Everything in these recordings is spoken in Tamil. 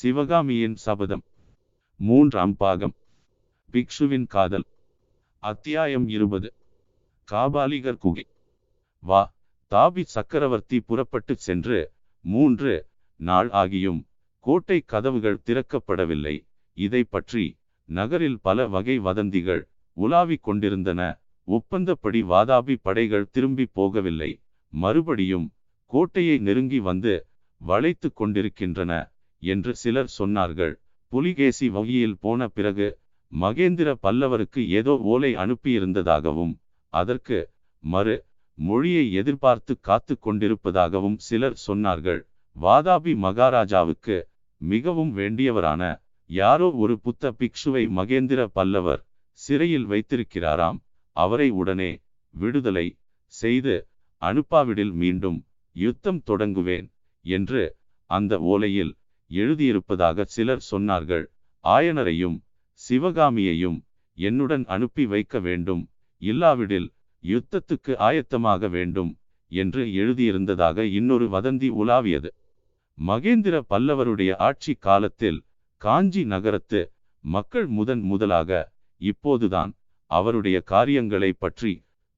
சிவகாமியின் சபதம். மூன்றாம் பாகம். பிக்ஷுவின் காதல். அத்தியாயம் இருபது. காபாலிகர் குகை. வா தாபி சக்கரவர்த்தி புறப்பட்டு சென்று மூன்று நாள் ஆகியும் கோட்டை கதவுகள் திறக்கப்படவில்லை. இதை பற்றி நகரில் பல வகை வதந்திகள் உலாவிக் கொண்டிருந்தன. ஒப்பந்தப்படி வாதாபி படைகள் திரும்பி போகவில்லை. மறுபடியும் கோட்டையை நெருங்கி வந்து வளைத்து கொண்டிருக்கின்றன. என்று சிலர் சொன்னார்கள். புலிகேசி வகையில் போன பிறகு மகேந்திர பல்லவருக்கு ஏதோ ஓலை அனுப்பியிருந்ததாகவும் அதற்கு மறு மொழியை எதிர்பார்த்து காத்து கொண்டிருப்பதாகவும் சிலர் சொன்னார்கள். வாதாபி மகாராஜாவுக்கு மிகவும் வேண்டியவரான யாரோ ஒரு புத்த பிக்ஷுவை மகேந்திர பல்லவர் சிறையில் வைத்திருக்கிறாராம். அவரை உடனே விடுதலை செய்து அனுப்பாவிடில் மீண்டும் யுத்தம் தொடங்குவேன் என்று அந்த ஓலையில் எழுதியிருப்பதாக சிலர் சொன்னார்கள். ஆயனரையும் சிவகாமியையும் என்னுடன் அனுப்பி வைக்க வேண்டும். இல்லாவிடில் யுத்தத்துக்கு ஆயத்தமாக வேண்டும் என்று எழுதியிருந்ததாக இன்னொரு வதந்தி உலாவியது. மகேந்திர பல்லவருடைய ஆட்சி காலத்தில் காஞ்சி நகரத்து மக்கள் முதன் முதலாக இப்போதுதான் அவருடைய காரியங்களை பற்றி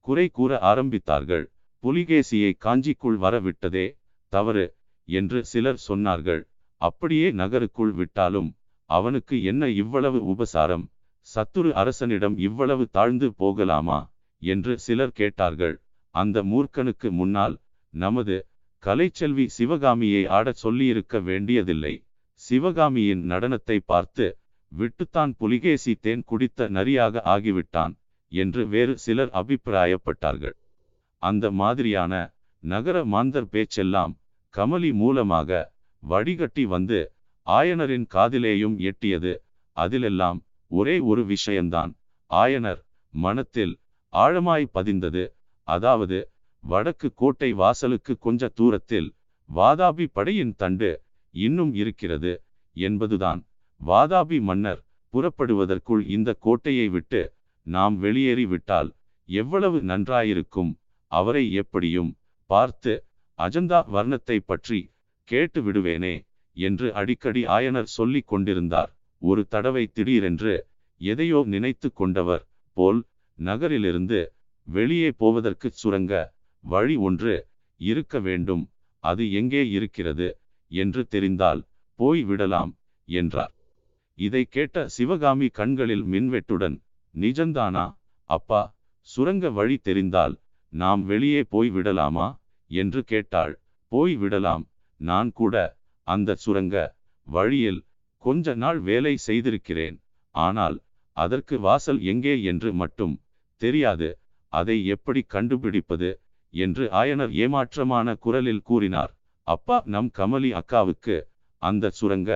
குறை கூற ஆரம்பித்தார்கள். புலிகேசியை காஞ்சிக்குள் வரவிட்டதே தவறு என்று சிலர் சொன்னார்கள். அப்படியே நகருக்குள் விட்டாலும் அவனுக்கு என்ன இவ்வளவு உபசாரம்? சத்துரு அரசனிடம் இவ்வளவு தாழ்ந்து போகலாமா? என்று சிலர் கேட்டார்கள். அந்த மூர்க்கனுக்கு முன்னால் நமது கலைச்செல்வி சிவகாமியை ஆடச் சொல்லியிருக்க வேண்டியதில்லை. சிவகாமியின் நடனத்தை பார்த்து விட்டுத்தான் புலிகேசி தேன் குடித்த நரியாக ஆகிவிட்டான் என்று வேறு சிலர் அபிப்பிராயப்பட்டார்கள். அந்த மாதிரியான நகர மாந்தர் பேச்செல்லாம் கமலி மூலமாக வடிகட்டி வந்து ஆயனரின் காதிலேயும் எட்டியது. அதிலெல்லாம் ஒரே ஒரு விஷயம்தான் ஆயனர் மனத்தில் ஆழமாய் பதிந்தது. அதாவது வடக்கு கோட்டை வாசலுக்கு கொஞ்ச தூரத்தில் வாதாபி படையின் தண்டு இன்னும் இருக்கிறது என்பதுதான். வாதாபி மன்னர் புறப்படுவதற்குள் இந்த கோட்டையை விட்டு நாம் வெளியேறி விட்டால் எவ்வளவு நன்றாயிருக்கும். அவரை எப்படியும் பார்த்து அஜந்தா வர்ணத்தை பற்றி கேட்டு விடுவேனே என்று அடிக்கடி ஆயனர் சொல்லிக் கொண்டிருந்தார். ஒரு தடவை திடீரென்று எதையோ நினைத்து கொண்டவர் போல் நகரிலிருந்து வெளியே போவதற்கு சுரங்க வழி ஒன்று இருக்க வேண்டும். அது எங்கே இருக்கிறது என்று தெரிந்தால் போய் விடலாம் என்றார். இதை கேட்ட சிவகாமி கண்களில் மின்வெட்டுடன் நிஜந்தானா அப்பா சுரங்க வழி தெரிந்தால் நாம் வெளியே போய் விடலாமா? என்று கேட்டாள். போய் விடலாம். நான் கூட அந்த சுரங்க வழியில் கொஞ்ச நாள் வேலை செய்திருக்கிறேன். ஆனால் அதற்கு வாசல் எங்கே என்று மட்டும் தெரியாது. அதை எப்படி கண்டுபிடிப்பது என்று ஆயனர் ஏமாற்றமான குரலில் கூறினார். அப்பா நம் கமலி அக்காவுக்கு அந்த சுரங்க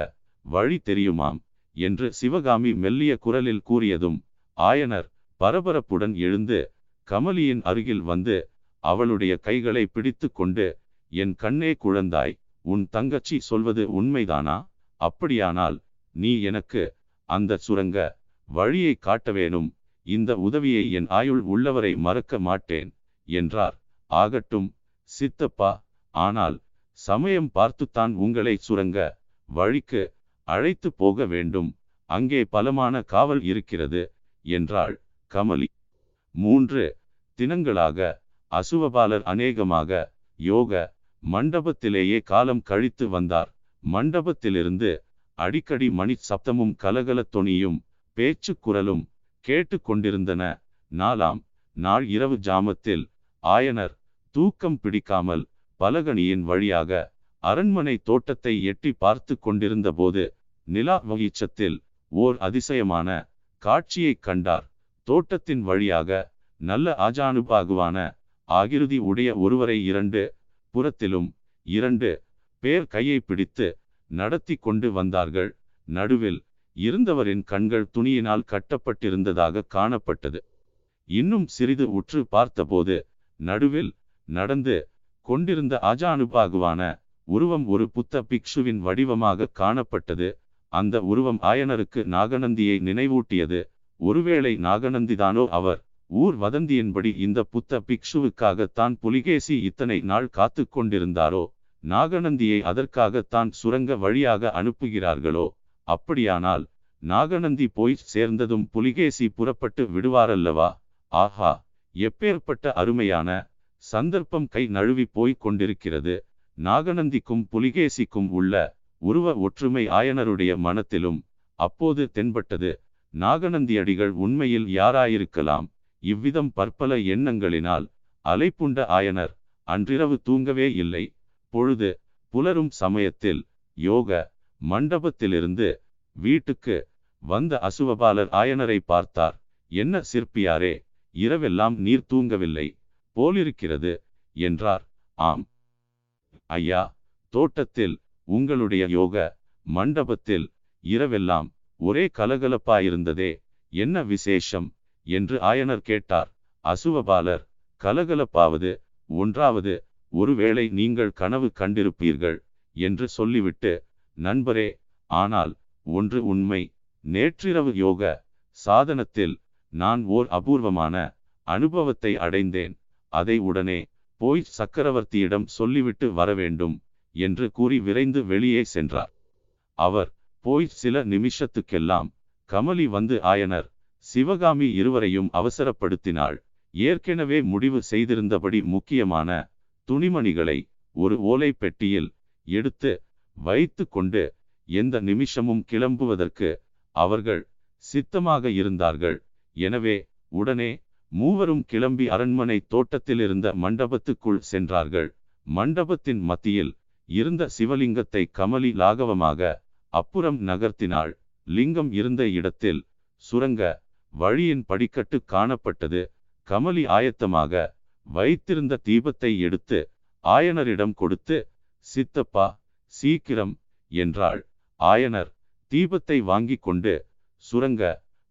வழி தெரியுமாம் என்று சிவகாமி மெல்லிய குரலில் கூறியதும் ஆயனர் பரபரப்புடன் எழுந்து கமலியின் அருகில் வந்து அவளுடைய கைகளை பிடித்து கொண்டு என் கண்ணே குழந்தாய் உன் தங்கச்சி சொல்வது உண்மைதானா? அப்படியானால் நீ எனக்கு அந்த சுரங்க வழியை காட்ட வேணும். இந்த உதவியை என் ஆயுள் உள்ளவரை மறக்க மாட்டேன் என்றார். ஆகட்டும் சித்தப்பா ஆனால் சமயம் பார்த்துத்தான் உங்களை சுரங்க வழிக்கு அழைத்து போக வேண்டும். அங்கே பலமான காவல் இருக்கிறது என்றாள் கமலி. மூன்று தினங்களாக அசுவபாலர் அநேகமாக யோக மண்டபத்திலேயே காலம் கழித்து வந்தார். மண்டபத்திலிருந்து அடிக்கடி மணி சப்தமும் கலகல தொனியும் பேச்சு குரலும் கேட்டு கொண்டிருந்தன. நாலாம் நாள் இரவு ஜாமத்தில் ஆயனர் தூக்கம் பிடிக்காமல் பலகணியின் வழியாக அரண்மனை தோட்டத்தை எட்டி பார்த்து கொண்டிருந்த போது நிலா வகிச்சத்தில் ஓர் அதிசயமான காட்சியைக் கண்டார். தோட்டத்தின் வழியாக நல்ல ஆஜானுபாகுவான ஆகிருதி உடைய ஒருவரை இரண்டு புறத்திலும் இரண்டு பேர் கையை பிடித்து நடத்தி கொண்டு வந்தார்கள். நடுவில் இருந்தவரின் கண்கள் துணியினால் கட்டப்பட்டிருந்ததாக காணப்பட்டது. இன்னும் சிறிது உற்று பார்த்தபோது நடுவில் நடந்து கொண்டிருந்த அஜானுபாகுவான உருவம் ஒரு புத்த பிக்ஷுவின் வடிவமாக காணப்பட்டது. அந்த உருவம் ஆயனருக்கு நாகநந்தியை நினைவூட்டியது. ஒருவேளை நாகநந்திதானோ அவர் ஊர் வதந்தியின்படி இந்த புத்த பிக்ஷுவுக்காகத்தான் புலிகேசி இத்தனை நாள் காத்து கொண்டிருந்தாரோ? நாகநந்தியை அதற்காகத்தான் சுரங்க வழியாக அனுப்புகிறார்களோ? அப்படியானால் நாகநந்தி போய் சேர்ந்ததும் புலிகேசி புறப்பட்டு விடுவாரல்லவா? ஆஹா எப்பேற்பட்ட அருமையான சந்தர்ப்பம் கை நழுவி போய்க் கொண்டிருக்கிறது. நாகநந்திக்கும் புலிகேசிக்கும் உள்ள உருவ ஒற்றுமை ஆயனருடைய மனத்திலும் அப்போது தென்பட்டது. நாகநந்தியடிகள் உண்மையில் யாராயிருக்கலாம்? இவ்விதம் பற்பல எண்ணங்களினால் அலைப்புண்ட ஆயனர் அன்றிரவு தூங்கவே இல்லை. பொழுது புலரும் சமயத்தில் யோக மண்டபத்திலிருந்து வீட்டுக்கு வந்த அசுவபாலர் ஆயனரை பார்த்தார். என்ன சிற்பியாரே இரவெல்லாம் நீர் தூங்கவில்லை. போலிருக்கிறது என்றார். ஆம். ஐயா தோட்டத்தில் உங்களுடைய யோக மண்டபத்தில் இரவெல்லாம் ஒரே கலகலப்பாயிருந்ததே. என்ன விசேஷம்? என்று ஆயனர் கேட்டார். அசுவபாலர் கலகலப்பாவது ஒன்றாவது ஒருவேளை நீங்கள் கனவு கண்டிருப்பீர்கள் என்று சொல்லிவிட்டு நண்பரே ஆனால் ஒன்று உண்மை நேற்றிரவு யோக சாதனத்தில் நான் ஓர் அபூர்வமான அனுபவத்தை அடைந்தேன் அதை உடனே போய் சக்கரவர்த்தியிடம் சொல்லிவிட்டு வரவேண்டும் என்று கூறி விரைந்து வெளியே சென்றார். அவர் போய் சில நிமிஷத்துக்கெல்லாம் கமலி வந்து ஆயனர் சிவகாமி இருவரையும் அவசரப்படுத்தினாள். ஏற்கனவே முடிவு செய்திருந்தபடி முக்கியமான துணிமணிகளை ஒரு ஓலை பெட்டியில் எடுத்து வைத்து கொண்டு எந்த நிமிஷமும் கிளம்புவதற்கு அவர்கள் சித்தமாக இருந்தார்கள். எனவே உடனே மூவரும் கிளம்பி அரண்மனை தோட்டத்தில் இருந்த மண்டபத்துக்குள் சென்றார்கள். மண்டபத்தின் மத்தியில் இருந்த சிவலிங்கத்தை கமலி லாகவமாக அப்புறம் நகர்த்தினாள். லிங்கம் இருந்த இடத்தில் சுரங்க வழியின் படிக்கட்டு காணப்பட்டது. கமலி ஆயத்தமாக வைத்திருந்த தீபத்தை எடுத்து ஆயனரிடம் கொடுத்து சித்தப்பா சீக்கிரம் என்றாள். ஆயனர் தீபத்தை வாங்கி கொண்டு சுரங்க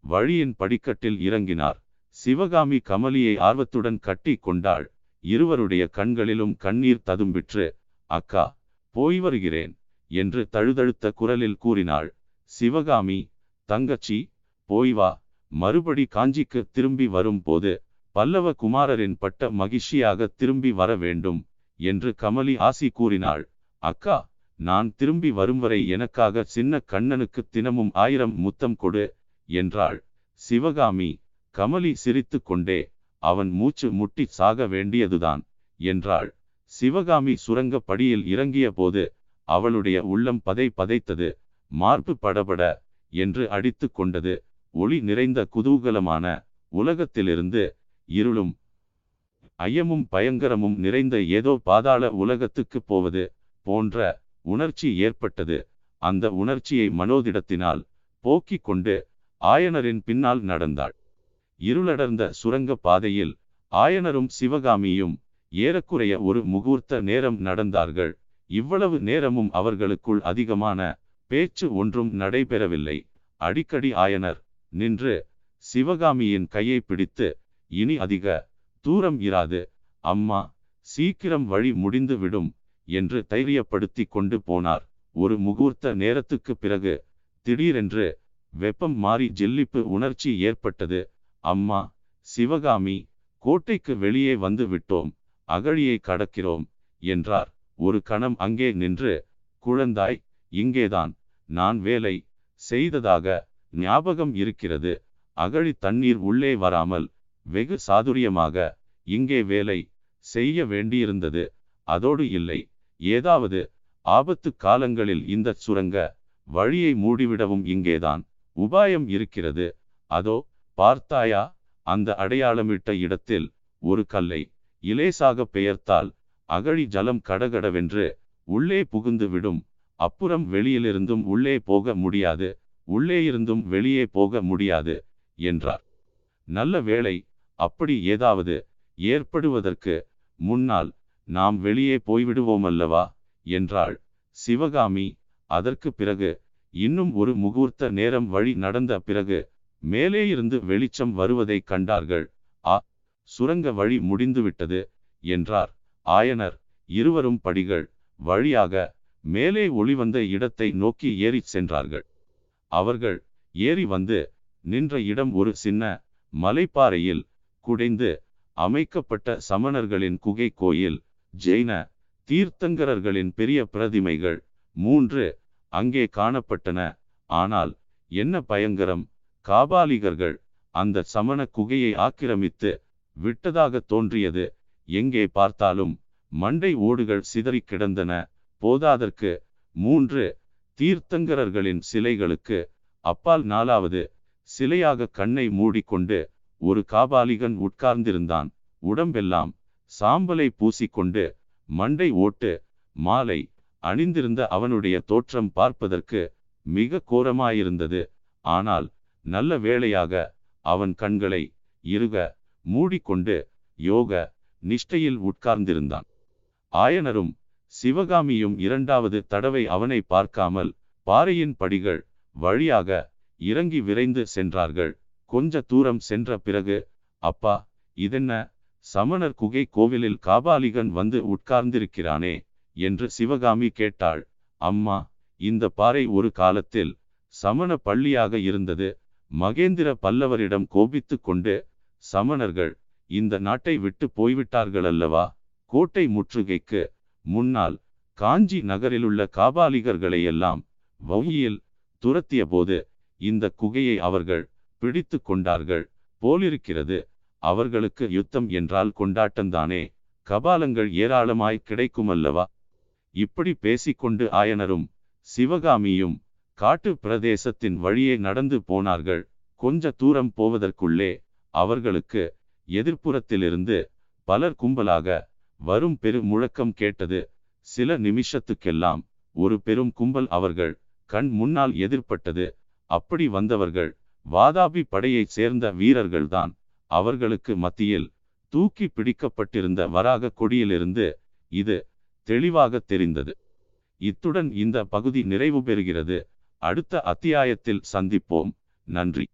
வழியின் படிக்கட்டில் இறங்கினார். சிவகாமி கமலியை ஆர்வத்துடன் கட்டி கொண்டாள். இருவருடைய கண்களிலும் கண்ணீர் ததும்பிற்று அக்கா போய் வருகிறேன் என்று தழுதழுத்த குரலில் கூறினாள். சிவகாமி தங்கச்சி போய் வா மறுபடி காஞ்சிக்கு திரும்பி வரும்போது பல்லவ குமாரரின் பட்ட மகிழ்ச்சியாக திரும்பி வர வேண்டும் என்று கமலி ஆசி கூறினாள். அக்கா நான் திரும்பி வரும் வரை எனக்காக சின்ன கண்ணனுக்கு தினமும் ஆயிரம் முத்தம் கொடு என்றாள். சிவகாமி கமலி சிரித்து கொண்டே அவன் மூச்சு முட்டி சாக வேண்டியதுதான் என்றாள். சிவகாமி சுரங்க படியில் இறங்கிய போது அவளுடைய உள்ளம் பதை பதைத்தது மார்பு படபட என்று அடித்து கொண்டது. ஒளி நிறைந்த குதூகலமான உலகத்திலிருந்து இருளும் ஐயமும் பயங்கரமும் நிறைந்த ஏதோ பாதாள உலகத்துக்கு போவது போன்ற உணர்ச்சி ஏற்பட்டது. அந்த உணர்ச்சியை மனோதிடத்தினால் போக்கிக் கொண்டு ஆயனரின் பின்னால் நடந்தாள். இருளடர்ந்த சுரங்க பாதையில் ஆயனரும் சிவகாமியும் ஏறக்குறைய ஒரு முகூர்த்த நேரம் நடந்தார்கள். இவ்வளவு நேரமும் அவர்களுக்குள் அதிகமான பேச்சு ஒன்றும் நடைபெறவில்லை. அடிக்கடி ஆயனர் நின்று சிவகாமியின் கையை பிடித்து இனி அதிக தூரம் இராது அம்மா சீக்கிரம் வழி முடிந்து விடும் என்று தைரியப்படுத்தி கொண்டு போனார். ஒரு முகூர்த்த நேரத்துக்கு பிறகு திடீரென்று வெப்பம் மாறி ஜில்லிப்பு உணர்ச்சி ஏற்பட்டது. அம்மா சிவகாமி கோட்டைக்கு வெளியே வந்து விட்டோம் அகழியை கடக்கிறோம் என்றார். ஒரு கணம் அங்கே நின்று குழந்தாய் இங்கேதான் நான் வேலை செய்ததாக ஞாபகம் இருக்கிறது. அகழி தண்ணீர் உள்ளே வராமல் வெகு சாதுரியமாக இங்கே வேலை செய்ய வேண்டியிருந்தது. அதோடு இல்லை ஏதாவது ஆபத்து காலங்களில் இந்த சுரங்க வழியை மூடிவிடவும் இங்கேதான் உபாயம் இருக்கிறது. அதோ பார்த்தாயா? அந்த அடையாளமிட்ட இடத்தில் ஒரு கல்லை இலேசாக பெயர்த்தால் அகழி ஜலம் கடகடவென்று உள்ளே புகுந்து விடும். அப்புறம் வெளியிலிருந்தும் உள்ளே போக முடியாது. உள்ளே இருந்தும் வெளியே போக முடியாது என்றார். நல்ல வேளை அப்படி ஏதாவது ஏற்படுவதற்கு முன்னால் நாம் வெளியே போய்விடுவோமல்லவா என்றாள். சிவகாமி அதற்கு பிறகு இன்னும் ஒரு முகூர்த்த நேரம் வழி நடந்த பிறகு மேலே இருந்து வெளிச்சம் வருவதை கண்டார்கள். ஆ சுரங்க வழி முடிந்துவிட்டது என்றார். ஆயனர் இருவரும் படிகள் வழியாக மேலே ஒளிவந்த இடத்தை நோக்கி ஏறிச் சென்றார்கள். அவர்கள் ஏறி வந்து நின்ற இடம் ஒரு சின்ன மலைப்பாறையில் குடைந்து அமைக்கப்பட்ட சமணர்களின் குகை கோயில் ஜெயின தீர்த்தங்கரர்களின் பெரிய பிரதிமைகள் மூன்று அங்கே காணப்பட்டன. ஆனால் என்ன பயங்கரம் காபாலிகர்கள் அந்த சமண குகையை ஆக்கிரமித்து விட்டதாக தோன்றியது. எங்கே பார்த்தாலும் மண்டை ஓடுகள் சிதறி கிடந்தன. போதாதற்கு மூன்று தீர்த்தங்கரர்களின் சிலைகளுக்கு அப்பால் நாலாவது சிலையாக கண்ணை மூடிக்கொண்டு ஒரு காபாலிகன் உட்கார்ந்திருந்தான். உடம்பெல்லாம் சாம்பலை பூசிக்கொண்டு மண்டை ஓட்டு மாலை அணிந்திருந்த அவனுடைய தோற்றம் பார்ப்பதற்கு மிக கோரமாயிருந்தது. ஆனால் நல்ல வேளையாக அவன் கண்களை இருக மூடிக்கொண்டு யோக நிஷ்டையில் உட்கார்ந்திருந்தான். ஆயனரும் சிவகாமியும் இரண்டாவது தடவை அவனை பார்க்காமல் பாறையின் படிகள் வழியாக இறங்கி விரைந்து சென்றார்கள். கொஞ்ச தூரம் சென்ற பிறகு அப்பா இதென்ன? சமணர் குகை கோவிலில் காபாலிகன் வந்து உட்கார்ந்திருக்கிறானே? என்று சிவகாமி கேட்டாள். அம்மா இந்த பாறை ஒரு காலத்தில் சமண பள்ளியாக இருந்தது. மகேந்திர பல்லவரிடம் கோபித்து கொண்டு சமணர்கள் இந்த நாட்டை விட்டு போய்விட்டார்கள் அல்லவா கோட்டை முற்றுகைக்கு முன்னால் காஞ்சி நகரிலுள்ள காபாலிகர்களையெல்லாம் எல்லாம் துரத்திய போது இந்த குகையை அவர்கள் பிடித்து கொண்டார்கள். போலிருக்கிறது அவர்களுக்கு யுத்தம் என்றால் கொண்டாட்டம்தானே கபாலங்கள் ஏராளமாய் கிடைக்குமல்லவா? இப்படி பேசிக்கொண்டு ஆயனரும் சிவகாமியும் காட்டு பிரதேசத்தின் வழியே நடந்து போனார்கள். கொஞ்ச தூரம் போவதற்குள்ளே அவர்களுக்கு எதிர்ப்புறத்திலிருந்து பலர் கும்பலாக வரும் பெரு முழக்கம் கேட்டது. சில நிமிஷத்துக்கெல்லாம் ஒரு பெரும் கும்பல் அவர்கள் கண் முன்னால் எதிர்ப்பட்டது அப்படி வந்தவர்கள் வாதாபி படையைச் சேர்ந்த வீரர்கள்தான். அவர்களுக்கு மத்தியில் தூக்கி பிடிக்கப்பட்டிருந்த வராக கொடியிலிருந்து இது தெளிவாக தெரிந்தது. இத்துடன் இந்த பகுதி நிறைவு பெறுகிறது. அடுத்த அத்தியாயத்தில் சந்திப்போம். நன்றி.